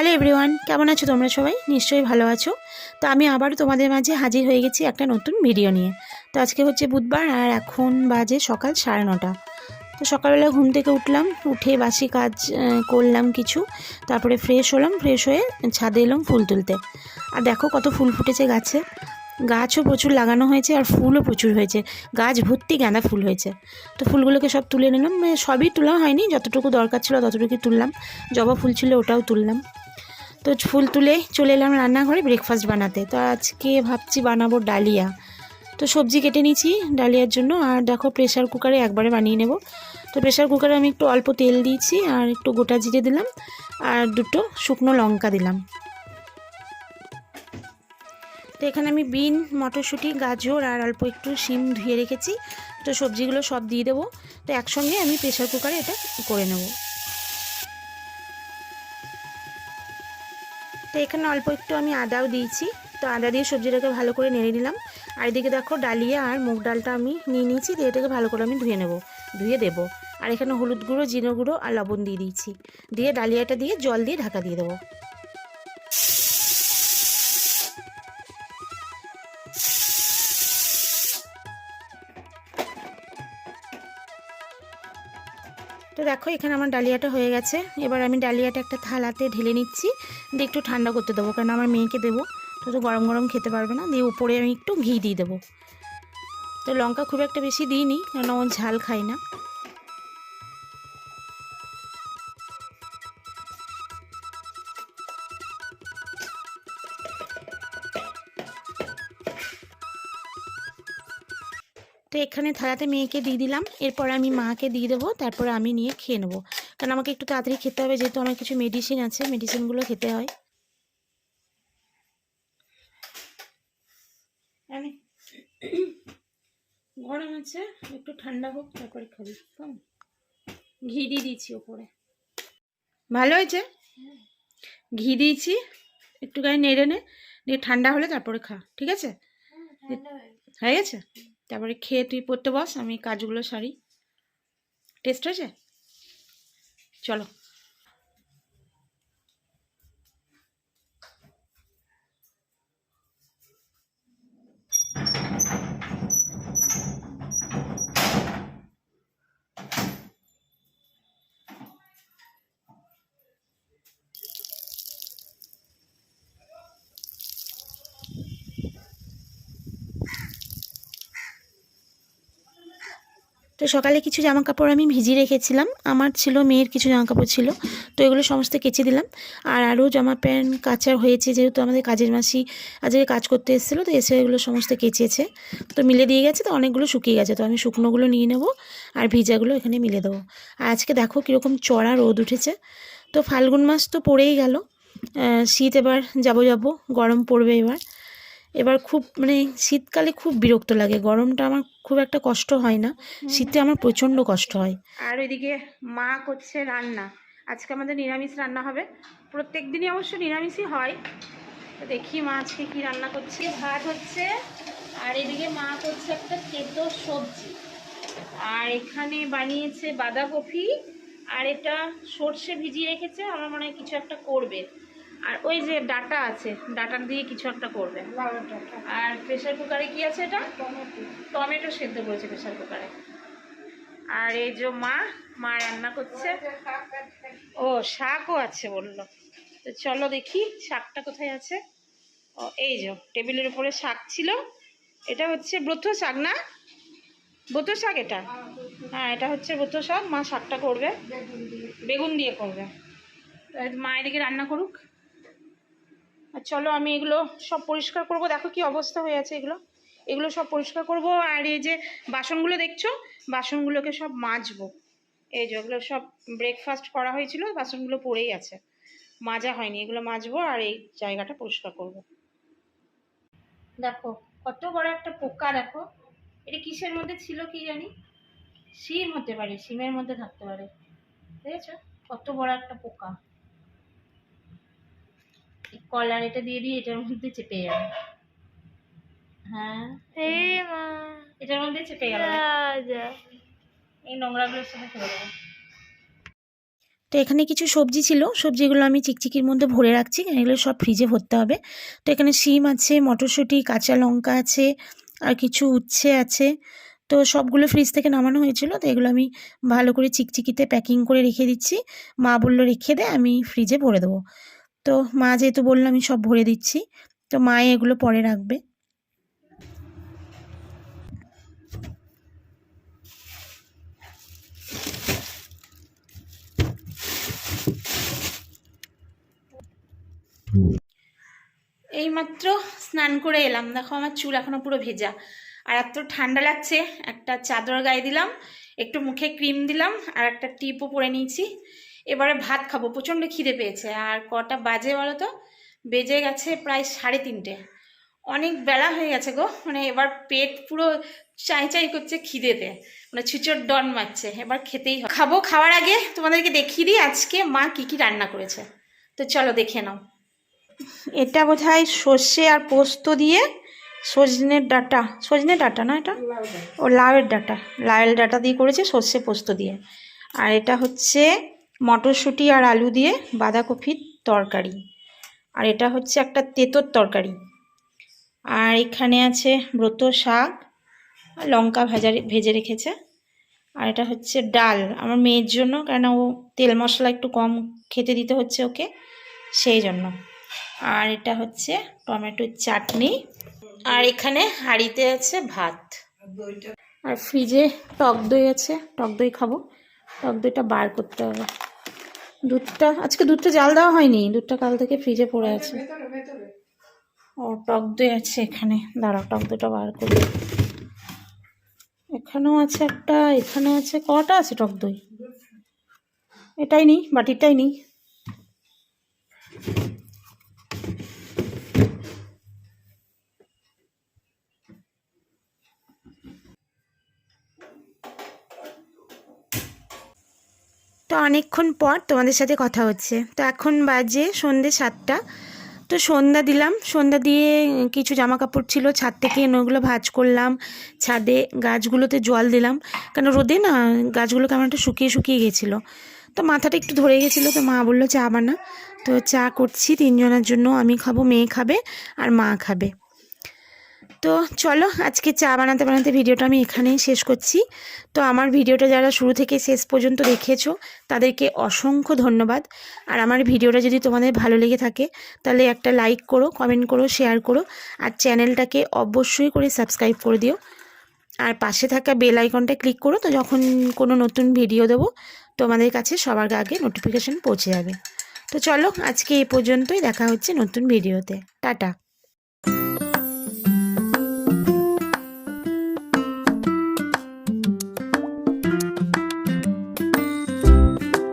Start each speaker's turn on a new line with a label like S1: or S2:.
S1: Hello everyone কেমন আছো তোমরা সবাই? নিশ্চয়ই ভালো আছো। তো আমি আবারও তোমাদের মাঝে হাজির হয়ে গেছি একটা নতুন ভিডিও নিয়ে। তো আজকে হচ্ছে বুধবার আর এখন বাজে সকাল সাড়ে নটা। তো সকালবেলা ঘুম থেকে উঠলাম, উঠে বাসি কাজ করলাম কিছু। তারপরে ফ্রেশ হলাম ফ্রেশ হয়ে ছাদে এলাম ফুল তুলতে। আর দেখো কত ফুল ফুটেছে গাছে। গাছও প্রচুর লাগানো হয়েছে আর ফুলও প্রচুর হয়েছে। গাছ ভর্তি গাঁদা ফুল হয়েছে। তো ফুলগুলোকে সব তুলে নিলাম। মানে সবই তোলা হয়নি। যতটুকু দরকার ছিল ততটুকুই তুললাম। জবা ফুল ছিল ওটাও তুললাম। তো ফুল তুলে চলে এলাম রান্নাঘরে ব্রেকফাস্ট বানাতে। তো আজকে ভাবছি বানাবো ডালিয়া। তো সবজি কেটে নিয়েছি ডালিয়ার জন্য। আর দেখো প্রেশার কুকারে একবারে বানিয়ে নেব। তো প্রেশার কুকারে আমি একটু অল্প তেল দিয়েছি আর একটু গোটা জিরে দিলাম। আর দুটো শুকনো লঙ্কা দিলাম। তো এখানে আমি বিন, মটরশুঁটি, গাজর আর অল্প একটু শিম ধুয়ে রেখেছি। তো সবজিগুলো সব দিয়ে দেবো। তো একসঙ্গে আমি প্রেশার কুকারে এটা করে নেব। এখানে অল্প একটু আমি আদাও দিয়েছি। তো আদা দিয়ে সবজিটাকে ভালো করে নেড়ে নিলাম। আর এদিকে দেখো ডালিয়া আর মুগ ডালটা আমি নিয়ে নিয়েছি। দিয়ে এটাকে ভালো করে আমি ধুয়ে নেব, ধুয়ে দেব। আর এখানে হলুদ গুঁড়ো, জিরে গুঁড়ো আর লবণ দিয়ে দিয়েছি। দিয়ে ডালিয়াটা দিয়ে জল দিয়ে ঢাকা দিয়ে দেবো। তো দেখো, এখানে আমার ডালিয়াটা হয়ে গেছে। এবার আমি ডালিয়াটা একটা থালাতে ঢেলে নিচ্ছি। দিয়ে একটু ঠান্ডা করতে দেবো, কারণ আমার মেয়েকে দেবো। তো গরম গরম খেতে পারবে না। দিয়ে উপরে আমি একটু ঘি দিয়ে দেবো। তো লঙ্কা খুব একটা বেশি দিইনি, কারণ ঝাল খাই না। তো এখানে থালাতে মেয়েকে দিয়ে দিলাম। এরপর আমি মাকে দিয়ে দেবো তারপর আমি নিয়ে খেয়ে নেব। কারণ আমাকে একটু তাড়াতাড়ি খেতে হবে যেহেতু আমার কিছু মেডিসিন আছে মেডিসিনগুলো খেতে হয়। গরম আছে একটু ঠান্ডা হোক তারপরে খাবি ঘি দিয়ে দিয়েছি ওপরে। ভালো হয়েছে? ঘি দিয়েছি একটু গায়ে নেড়ে নে দিয়ে ঠান্ডা হলে তারপরে খা ঠিক আছে? হয়ে গেছে? তারপরে খেয়ে তুই পড়তে বস আমি কাজগুলো সারি। টেস্ট হয়েছে? চলো। তো সকালে কিছু জামা কাপড় আমি ভিজিয়ে রেখেছিলাম। আমার ছিল, মেয়ের কিছু জামা কাপড় ছিল। তো এগুলো সমস্ত কেচে দিলাম। আর আরও জামা প্যান্ট কাচার হয়েছে, যেহেতু আমাদের কাজের মাসি আজকে কাজ করতে এসেছিল, তো এসে এগুলো সমস্ত কেচেছে। তো মিলে দিয়ে গেছে, তো অনেকগুলো শুকিয়ে গেছে। তো আমি শুকনোগুলো নিয়ে নেব আর ভিজাগুলো এখানে মিলে দেবো। আর আজকে দেখো কীরকম চড়া রোদ উঠেছে। তো ফাল্গুন মাস তো পড়েই গেল। শীত এবার যাব যাব, গরম পড়বে এবার। এবার খুব মানে শীতকালে খুব বিরক্ত লাগে। গরমটা আমার খুব একটা কষ্ট হয় না। শীতে আমার প্রচণ্ড কষ্ট হয়। আর ওইদিকে মা করছে রান্না। আজকে আমাদের নিরামিষ রান্না হবে। প্রত্যেক দিনই অবশ্য নিরামিষই হয়। তো দেখি মা আজকে কি রান্না করছে। ভাত হচ্ছে আর এদিকে মা করছে একটা তেতো সবজি। আর এখানে বানিয়েছে বাঁধাকপি আর এটা সর্ষে ভিজিয়ে রেখেছে। আমার মনে হয় কিছু একটা করবে। আর ওই যে ডাটা আছে ডাটার দিয়ে কিছু একটা করবে। আর প্রেশার কুকারে কি আছে এটা? টমেটো। সেদ্ধ করেছে প্রেশার কুকারে। আর এই যে মা মা রান্না করছে। ও শাকও আছে বলল। তো চলো দেখি শাকটা কোথায় আছে। ও এই যে টেবিলের উপরে শাক ছিল। এটা হচ্ছে ব্রত শাক না? ব্রত শাক এটা? হ্যাঁ এটা হচ্ছে ব্রত শাক। মা শাকটা করবে। বেগুন দিয়ে। করবে। মা এদিকে রান্না করুক। আর চলো আমি এগুলো সব পরিষ্কার করব। দেখো কি অবস্থা হয়ে আছে এগুলো। এগুলো সব পরিষ্কার করব আর এই যে বাসনগুলো দেখছ? বাসনগুলোকে সব মাজবো। এই যে ওগুলো সব ব্রেকফাস্ট করা হয়েছিল, বাসনগুলো পড়েই আছে। মাজা হয়নি, এগুলো মাজবো আর এই জায়গাটা পরিষ্কার করব। দেখো, কত বড় একটা পোকা, দেখো। এটা কিসের মধ্যে ছিল কি জানি? শিম হতে পারে, শিমের মধ্যে থাকতে পারে। দেখেছ? কত বড় একটা পোকা। কলার এটা দিয়ে দিয়ে এটার মধ্যে চেপে যাবে হ্যাঁ এটার মধ্যে চেপে গেল। এই নোংরাগুলোর সাথে তো এখানে কিছু সবজি ছিল সবজিগুলো আমি চিকচিকির মধ্যে ভরে রাখছি কারণ এগুলো সব ফ্রিজে ভরতে হবে। তো এখানে শিম আছে মটরশুঁটি কাঁচা লঙ্কা আছে আর কিছু উচ্ছে আছে। তো সবগুলো ফ্রিজ থেকে নামানো হয়েছিল তো এগুলো আমি ভালো করে চিকচিকিতে প্যাকিং করে রেখে দিচ্ছি। মা বলল রেখে দে আমি ফ্রিজে ভরে দেবো। তো মা যেহেতু বলল, আমি সব ভরে দিচ্ছি। তো মা এগুলো পরে রাখবে। এইমাত্র স্নান করে এলাম। দেখো আমার চুল এখনও পুরো ভেজা। আর এত ঠান্ডা লাগছে, একটা চাদর গায়ে দিলাম, একটু মুখে ক্রিম দিলাম, আর একটা টিপও পরে নিয়েছি। এবারে ভাত খাব প্রচণ্ড খিদে পেয়েছে। আর কটা বাজে বলো তো বেজে গেছে প্রায় সাড়ে তিনটে। অনেক বেলা হয়ে গেছে গো মানে এবার পেট পুরো চাই চাই করছে খিদেতে। মানে ছুচোর ডন মারছে এবার খেতেই হবে। খাব খাওয়ার আগে তোমাদেরকে দেখিয়ে দিই আজকে মা কি কি রান্না করেছে। তো চলো দেখে নাও। এটা বোধহয় সর্ষে আর পোস্ত দিয়ে সজনের ডাটা। সজনে ডাটা না এটা? ও লাউয়ের ডাটা। লাউয়ের ডাটা দিয়ে করেছে সর্ষে পোস্ত দিয়ে। আর এটা হচ্ছে মটরশুঁটি আর আলু দিয়ে বাঁধাকপির তরকারি। আর এটা হচ্ছে একটা তেঁতোর তরকারি। আর এখানে আছে ব্রত শাক, লঙ্কা ভাজা ভেজে রেখেছে। আর এটা হচ্ছে ডাল। আমার মেয়ের জন্য কেন ও তেল মশলা একটু কম খেতে দিতে হচ্ছে ওকে, সেই জন্য। আর এটা হচ্ছে টমেটোর চাটনি। আর এখানে হাঁড়িতে আছে ভাত। আর ফ্রিজে টক দই আছে, টক দই খাব। টক দইটা বার করতে হবে। দুধটা আজকে দুধটা জাল দেওয়া হয়নি দুধটা কাল থেকে ফ্রিজে পড়ে আছে। ও টক দই আছে এখানে দাঁড়াও টক দইটা বার করি। এখানেও আছে একটা এখানে আছে কটা আছে টক দই? এটাই নিই বাটিরটাই নিই। তো অনেকক্ষণ পর তোমাদের সাথে কথা হচ্ছে। তো এখন বাজে সন্ধে সাতটা। তো সন্ধ্যা দিলাম। সন্ধ্যা দিয়ে কিছু জামা কাপড় ছিল, ছাদ থেকে এনে ওগুলো ভাজ করলাম। ছাদে গাছগুলোতে জল দিলাম। কেন রোদে না, গাছগুলো কেমন একটা শুকিয়ে শুকিয়ে গেছিল। তো মাথাটা একটু ধরে গেছিল, তো মা বলল চা বানা। তো চা করছি তিনজনের জন্য। আমি খাব, মেয়ে খাবে আর মা খাবে। তো চলো আজকে চা বানাতে বানাতে ভিডিওটা আমি এখানেই শেষ করছি। তো আমার ভিডিওটা যারা শুরু থেকে শেষ পর্যন্ত দেখেছ, তাদেরকে অসংখ্য ধন্যবাদ। আর আমার ভিডিওটা যদি তোমাদের ভালো লেগে থাকে, তাহলে একটা লাইক করো কমেন্ট করো শেয়ার করো, আর চ্যানেলটাকে অবশ্যই করে সাবস্ক্রাইব করে দিও। আর পাশে থাকা বেল আইকনটা ক্লিক করো, তো যখন কোনো নতুন ভিডিও দেবো, তোমাদের কাছে সবার আগে নোটিফিকেশান পৌঁছে যাবে। তো চলো আজকে এই পর্যন্তই, দেখা হচ্ছে নতুন ভিডিওতে টাটা।